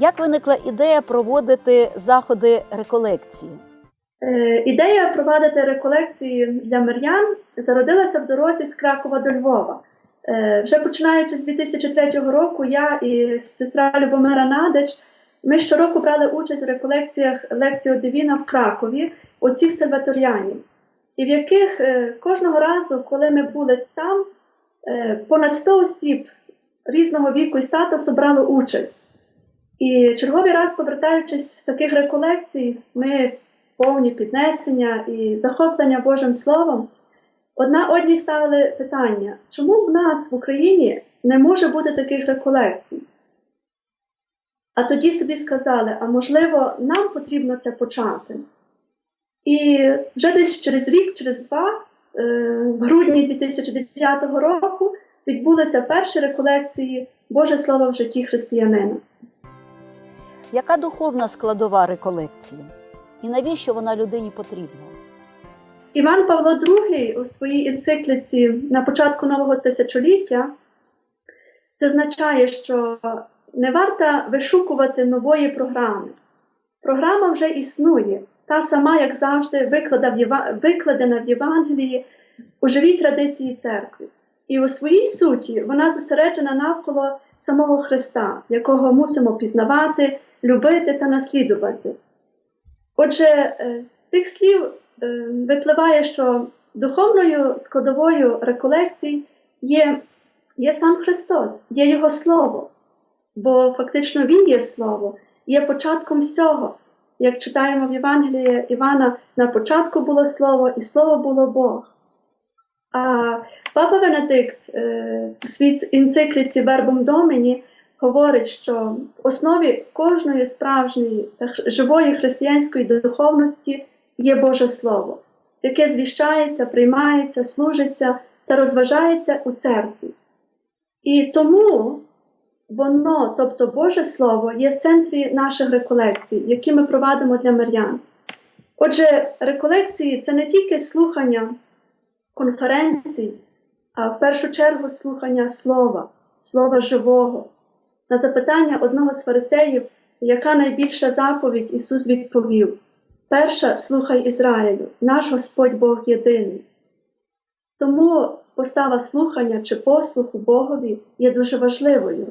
Як виникла ідея проводити заходи реколекції? Е, Ідея провадити реколекції для мир'ян зародилася в дорозі з Кракова до Львова. Е, Вже починаючи з 2003 року, я і сестра Любомира Надич, ми щороку брали участь в реколекціях лекції Дивіна в Кракові, отців Сальваторіанів, і в яких е, кожного разу, коли ми були там, понад 100 осіб різного віку і статусу брали участь. І черговий раз, повертаючись з таких реколекцій, ми повні піднесення і захоплення Божим Словом, одна одній ставили питання, чому в нас в Україні не може бути таких реколекцій? А тоді собі сказали, а можливо, нам потрібно це почати. І вже десь через рік, через два, е, в грудні 2009 року, відбулися перші реколекції Боже Слово в житті християнина. Яка духовна складова реколекції? І навіщо вона людині потрібна? Іван Павло II у своїй енцикліці на початку нового тисячоліття зазначає, що не варто вишукувати нової програми. Програма вже існує, та сама, як завжди, викладена в Євангелії у живій традиції церкви. І у своїй суті вона зосереджена навколо самого Христа, якого мусимо пізнавати, любити та наслідувати. Отже, е, з тих слів е, випливає, що духовною складовою реколекцій є, є сам Христос, є Його Слово, бо фактично Він є Слово, є початком всього. Як читаємо в Євангелії Івана, на початку було Слово, і Слово було Бог. А Папа Венедикт е, у своїй енцикліці Вербом Доміні говорить, що в основі кожної справжньої живої християнської духовності є Боже Слово, яке звіщається, приймається, служиться та розважається у церкві. І тому воно, тобто Боже Слово, є в центрі наших реколекцій, які ми провадимо для мирян. Отже, реколекції це не тільки слухання конференцій, а в першу чергу слухання слова, слова живого. На запитання одного з фарисеїв, яка найбільша заповідь Ісус відповів: Перша слухай Ізраїлю, наш Господь Бог єдиний. Тому постава слухання чи послуху Богові є дуже важливою.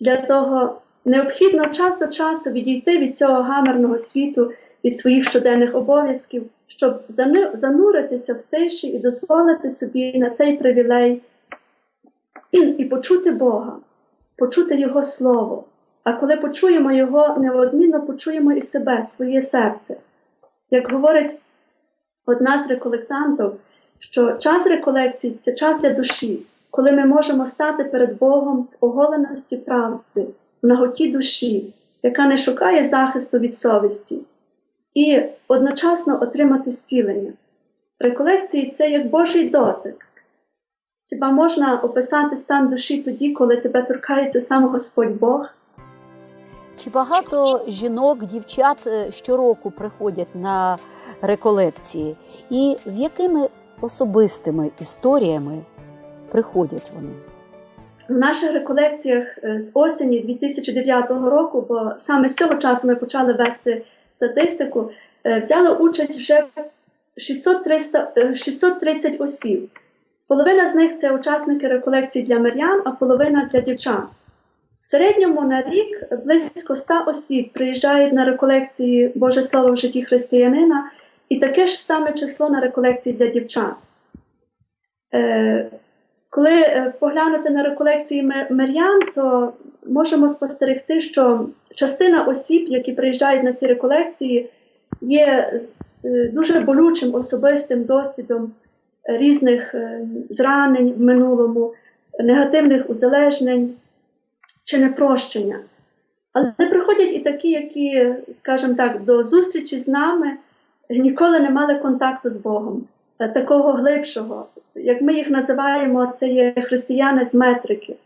Для того необхідно час до часу відійти від цього гамерного світу, від своїх щоденних обов'язків, щоб зануритися в тиші і дозволити собі на цей привілей і почути Бога, почути Його Слово. А коли почуємо Його, неодмінно почуємо і себе, своє серце. Як говорить одна з реколектантів, що час реколекцій це час для душі, коли ми можемо стати перед Богом в оголеності правди, в наготі душі, яка не шукає захисту від совісті, і одночасно отримати зцілення. Реколекції це як Божий дотик. Хіба можна описати стан душі тоді, коли тебе торкається сам Господь Бог? Чи багато жінок, дівчат е, щороку приходять на реколекції? І з якими особистими історіями приходять вони? В наших реколекціях е, з осені 2009 року, бо саме з цього часу ми почали вести статистику, е, взяли участь вже 600 300, е, 630 осіб. Половина з них це учасники реколекцій для мирян, а половина для дівчат. В середньому на рік близько 100 осіб приїжджають на реколекції Боже Слово в житті християнина, і таке ж саме число на реколекції для дівчат. Е, коли е, поглянути на реколекції мир- мирян, то можемо спостерегти, що частина осіб, які приїжджають на ці реколекції, є з е, дуже болючим особистим досвідом різних е, зранень в минулому, негативних узалежнень чи непрощення. Але приходять і такі, які, скажімо так, до зустрічі з нами ніколи не мали контакту з Богом, е, такого глибшого. Як ми їх називаємо, це є християни з метрики.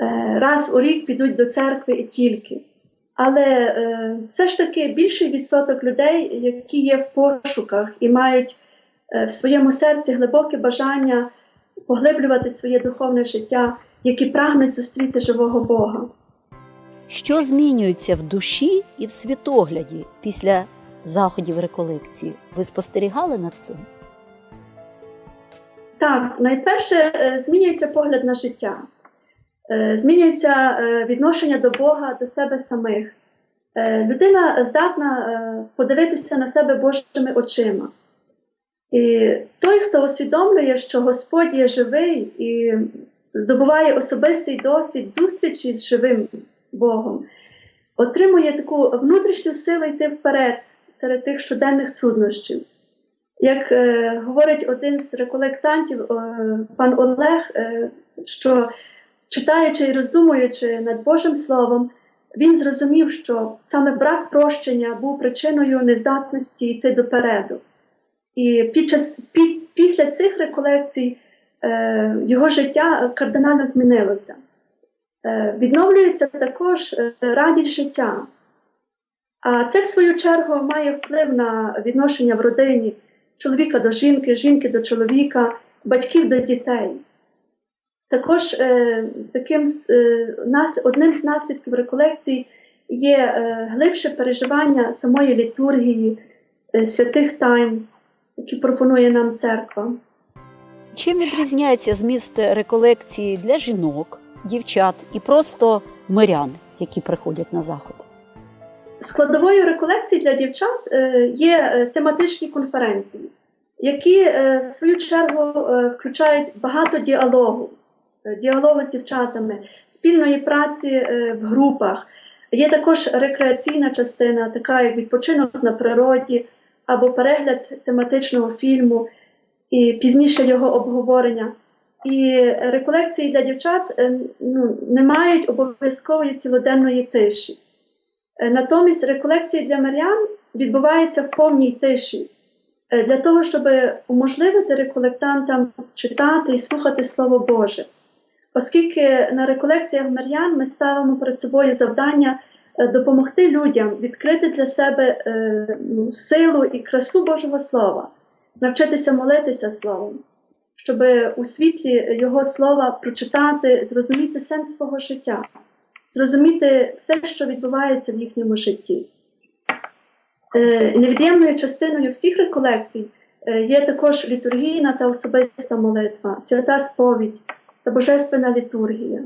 Е, Раз у рік підуть до церкви і тільки. Але все ж таки більший відсоток людей, які є в пошуках і мають в своєму серці глибоке бажання поглиблювати своє духовне життя, які прагнуть зустріти живого Бога. Що змінюється в душі і в світогляді після заходів реколекції? Ви спостерігали над цим? Так, найперше е, змінюється погляд на життя, Е, змінюється е, відношення до Бога, до себе самих. Е, Людина здатна е, подивитися на себе Божими очима. І той, хто усвідомлює, що Господь є живий і здобуває особистий досвід зустрічі з живим Богом, отримує таку внутрішню силу йти вперед серед тих щоденних труднощів. Як е, говорить один з реколектантів, е, пан Олег, е, що читаючи і роздумуючи над Божим Словом, він зрозумів, що саме брак прощення був причиною нездатності йти допереду. І під час, під, після цих реколекцій е, його життя кардинально змінилося. Е, відновлюється також е, радість життя. А це, в свою чергу, має вплив на відношення в родині чоловіка до жінки, жінки до чоловіка, батьків до дітей. Також е, таким е, нас, одним з наслідків реколекцій є е, глибше переживання самої літургії, е, святих тайн, які пропонує нам церква. Чим відрізняється зміст реколекції для жінок, дівчат і просто мирян, які приходять на заход? Складовою реколекції для дівчат е, є е, тематичні конференції, які е, в свою чергу включають багато діалогу, діалогу з дівчатами, спільної праці в групах. Є також рекреаційна частина, така як відпочинок на природі або перегляд тематичного фільму, і пізніше його обговорення. І реколекції для дівчат е, ну, не мають обов'язкової цілоденної тиші. Е, Натомість реколекції для мирян відбуваються в повній тиші е, для того, щоб уможливити реколектантам читати і слухати Слово Боже. Оскільки на реколекціях мирян ми ставимо перед собою завдання допомогти людям відкрити для себе е, ну, силу і красу Божого Слова, навчитися молитися Словом, щоб у світлі Його слова прочитати, зрозуміти сенс свого життя зрозуміти все, що відбувається в їхньому житті. Е, Невід'ємною частиною всіх реколекцій е, є також літургійна та особиста молитва, свята сповідь та божественна літургія.